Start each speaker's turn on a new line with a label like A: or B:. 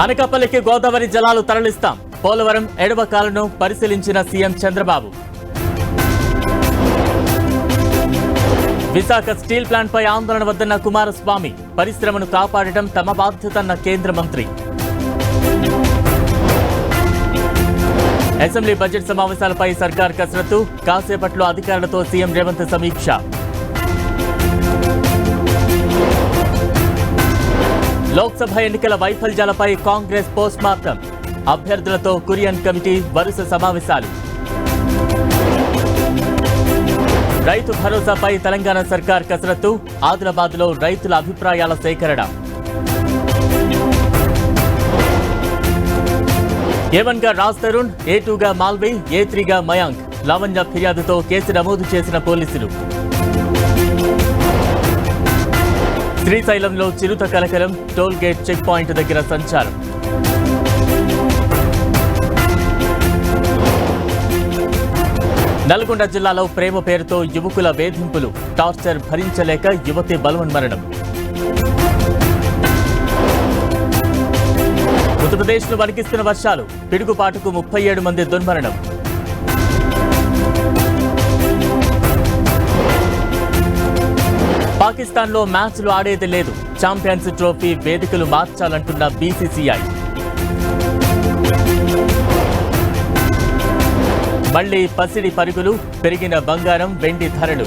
A: అనకాపల్లికి గోదావరి జలాలు తరలిస్తాం. పోలవరం ఎడవ కాలను పరిశీలించిన CM Chandrababu. Visakha steel plant పై ఆందోళన వద్దన్న కుమారస్వామి పరిశ్రమను కాపాడటం తమ బాధ్యతన్న కేంద్ర మంత్రి. అసెంబ్లీ బడ్జెట్ సమావేశాలపై సర్కార్ కసరత్తు కాసేపట్లో అధికారులతో సీఎం రేవంత్ సమీక్ష. లోక్సభ ఎన్నికల వైఫల్యాలపై కాంగ్రెస్ పోస్ట్ మార్టం అభ్యర్థులతో కురియన్ కమిటీ వరుస సమావేశాలు. రైతు భరోసాపై తెలంగాణ సర్కార్ కసరత్తు ఆదిలాబాద్లో రైతుల అభిప్రాయాల సేకరణ. ఏ గా రాజ్ తరుణ్ ఏ టూగా మాల్వి ఏ త్రీగా మయాంక్ లావణ్య ఫిర్యాదుతో కేసు నమోదు చేసిన పోలీసులు. శ్రీశైలంలో చిరుత కలకలం టోల్ గేట్ చెక్ పాయింట్ దగ్గర సంచారం. నల్గొండ జిల్లాలో ప్రేమ పేరుతో యువకుల వేధింపులు టార్చర్ భరించలేక యువతి బలవన్మరణం. ఉత్తరప్రదేశ్ను వణికిస్తున్న వర్షాలు పిడుగుపాటుకు ముప్పై ఏడు మంది దుర్మరణం. పాకిస్తాన్లో మ్యాచ్లు ఆడేది లేదు. ఛాంపియన్స్ ట్రోఫీ వేదికలు మార్చాలంటున్న బీసీసీఐ. మళ్ళీ పసిడి పరుగులు పెరిగిన బంగారం వెండి ధరలు.